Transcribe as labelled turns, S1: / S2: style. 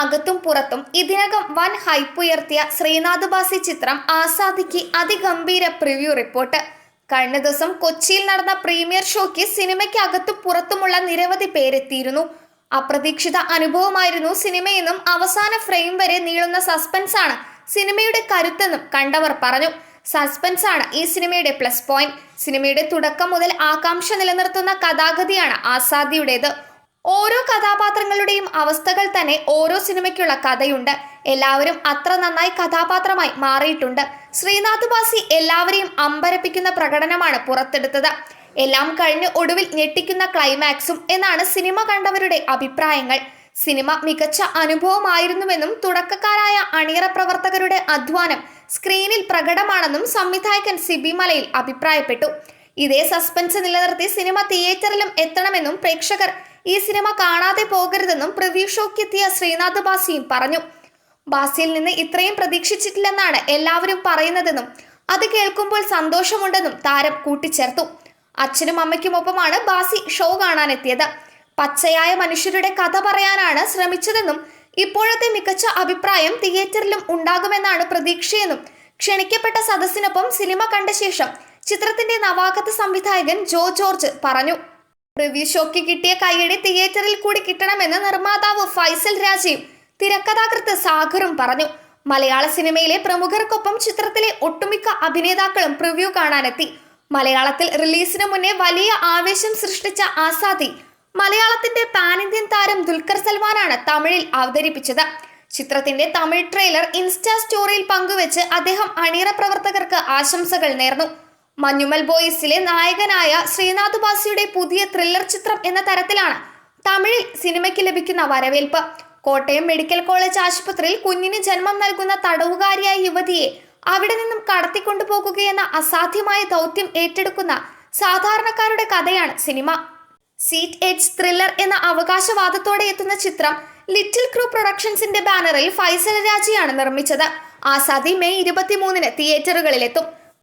S1: അകത്തും പുറത്തും ഇതിനകം വൻ ഹൈപ്പ് ഉയർത്തിയ ശ്രീനാഥ് ബാസി ചിത്രം ആസാദിക്ക് അതിഗംഭീര പ്രിവ്യൂ റിപ്പോർട്ട് കഴിഞ്ഞ ദിവസം കൊച്ചിയിൽ നടന്ന പ്രീമിയർ ഷോയ്ക്ക് സിനിമയ്ക്ക് അകത്തും പുറത്തുമുള്ള നിരവധി പേരെത്തിയിരുന്നു. അപ്രതീക്ഷിത അനുഭവമായിരുന്നു സിനിമയെന്നും അവസാന ഫ്രെയിം വരെ നീളുന്ന സസ്പെൻസ് ആണ് സിനിമയുടെ കരുത്തെന്നും കണ്ടവർ പറഞ്ഞു. സസ്പെൻസ് ആണ് ഈ സിനിമയുടെ പ്ലസ് പോയിന്റ് സിനിമയുടെ തുടക്കം മുതൽ ആകാംക്ഷ നിലനിർത്തുന്ന കഥാഗതിയാണ് ആസാദിയുടേത്. ഓരോ കഥാപാത്രങ്ങളുടെയും അവസ്ഥകൾ തന്നെ ഓരോ സിനിമയ്ക്കുള്ള കഥയുണ്ട്. എല്ലാവരും അത്ര നന്നായി കഥാപാത്രമായി മാറിയിട്ടുണ്ട്. ശ്രീനാഥ് ബാസി എല്ലാവരെയും അമ്പരപ്പിക്കുന്ന പ്രകടനമാണ് പുറത്തെടുത്തത്. എല്ലാം കഴിഞ്ഞ് ഒടുവിൽ ഞെട്ടിക്കുന്ന ക്ലൈമാക്സും എന്നാണ് സിനിമ കണ്ടവരുടെ അഭിപ്രായങ്ങൾ. സിനിമ മികച്ച അനുഭവമായിരുന്നുവെന്നും തുടക്കക്കാരായ അണിയറ പ്രവർത്തകരുടെ അധ്വാനം സ്ക്രീനിൽ പ്രകടമാണെന്നും സംവിധായകൻ സിബി മലയിൽ അഭിപ്രായപ്പെട്ടു. ഇതേ സസ്പെൻസ് നിലനിർത്തി സിനിമ തിയേറ്ററിലും എത്തണമെന്നും പ്രേക്ഷകർ ഈ സിനിമ കാണാതെ പോകരുതെന്നും പ്രിവ്യൂ ശ്രീനാഥ് ബാസിയും പറഞ്ഞു. ബാസിയിൽ നിന്ന് ഇത്രയും പ്രതീക്ഷിച്ചിട്ടില്ലെന്നാണ് എല്ലാവരും പറയുന്നതെന്നും അത് കേൾക്കുമ്പോൾ സന്തോഷമുണ്ടെന്നും താരം കൂട്ടിച്ചേർത്തു. അച്ഛനും അമ്മയ്ക്കുമൊപ്പമാണ് ബാസി ഷോ കാണാനെത്തിയത്. പച്ചയായ മനുഷ്യരുടെ കഥ പറയാനാണ് ശ്രമിച്ചതെന്നും ഇപ്പോഴത്തെ മികച്ച അഭിപ്രായം തിയേറ്ററിലും ഉണ്ടാകുമെന്നാണ് പ്രതീക്ഷയെന്നും ക്ഷണിക്കപ്പെട്ട സദസ്സിനൊപ്പം സിനിമ കണ്ട ശേഷം ചിത്രത്തിന്റെ നവാഗത സംവിധായകൻ ജോ ജോർജ് പറഞ്ഞു. റിവ്യൂ ഷോയ്ക്ക് കിട്ടിയ കൈയടി തിയേറ്ററിൽ കൂടി കിട്ടണമെന്ന് നിർമ്മാതാവ് ഫൈസൽ രാജയും തിരക്കഥാകൃത്ത് സാഗറും പറഞ്ഞു. മലയാള സിനിമയിലെ പ്രമുഖർക്കൊപ്പം ചിത്രത്തിലെ ഒട്ടുമിക്ക അഭിനേതാക്കളും പ്രിവ്യൂ കാണാനെത്തി. മലയാളത്തിൽ റിലീസിന് മുന്നേ വലിയ ആവേശം സൃഷ്ടിച്ച ആസാദി മലയാളത്തിന്റെ പാൻ ഇന്ത്യൻ താരം ദുൽഖർ സൽമാനാണ് തമിഴിൽ അവതരിപ്പിച്ചത്. ചിത്രത്തിന്റെ തമിഴ് ട്രെയിലർ ഇൻസ്റ്റാ സ്റ്റോറിയിൽ പങ്കുവെച്ച് അദ്ദേഹം അണിയറ പ്രവർത്തകർക്ക് ആശംസകൾ നേർന്നു. മഞ്ഞുമൽ ബോയ്സിലെ നായകനായ ശ്രീനാഥ് ബാസിയുടെ പുതിയ ത്രില്ലർ ചിത്രം എന്ന തരത്തിലാണ് തമിഴിൽ സിനിമയ്ക്ക് ലഭിക്കുന്ന വരവേൽപ്പ്. കോട്ടയം മെഡിക്കൽ കോളേജ് ആശുപത്രിയിൽ കുഞ്ഞിന് ജന്മം നൽകുന്ന തടവുകാരിയായ യുവതിയെ അവിടെ നിന്നും കടത്തിക്കൊണ്ടുപോകുകയെന്ന അസാധ്യമായ ദൗത്യം ഏറ്റെടുക്കുന്ന സാധാരണക്കാരുടെ കഥയാണ് സിനിമ. സീറ്റ് എഡ്ജ് ത്രില്ലർ എന്ന അവകാശവാദത്തോടെ എത്തുന്ന ചിത്രം ലിറ്റിൽ ക്രൂ പ്രൊഡക്ഷൻസിന്റെ ബാനറിൽ ഫൈസൽ രാജിയാണ് നിർമ്മിച്ചത്. ആസാദി മെയ് ഇരുപത്തിമൂന്നിന് തിയേറ്ററുകളിലെത്തും